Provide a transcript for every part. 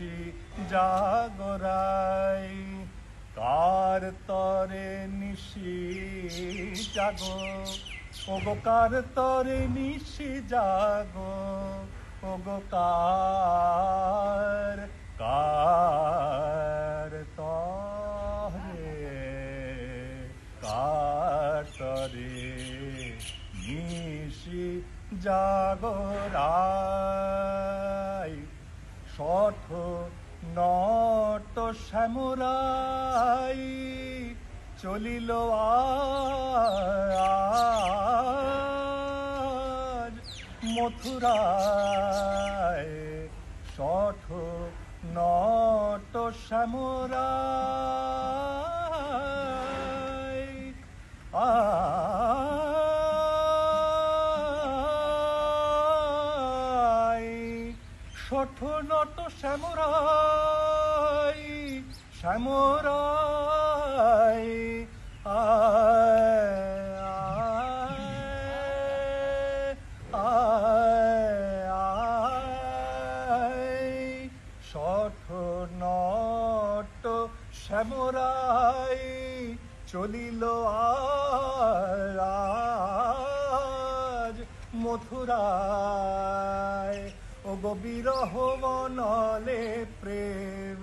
নিশি জাগরাই। কার তরে নিশি জাগো? ওগো কার তরে নিশি জাগো? ওগো কার কার তরে কার তরে নিশি জাগরাই শঠ নট শ্যামরাই চলিল আজ। মথুরায় শঠ নট শ্যামরাই শঠ নট শ্যামরাই শ্যামরাই আয় শঠ নট শ্যামরাই চলিল আজ মথুরায়। ও গো বিরহ বনলে প্রেম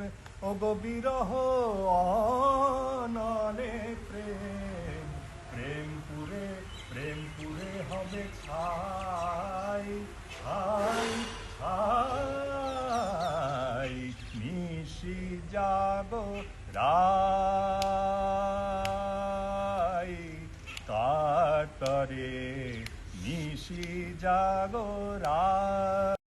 ও গো বিরহ অনলে প্রেম। প্রেম পুরে প্রেম পুরে হবে ছাই ছাই ছাই। নিশি জাগো রাই, কাতরে নিশি জাগো রাই।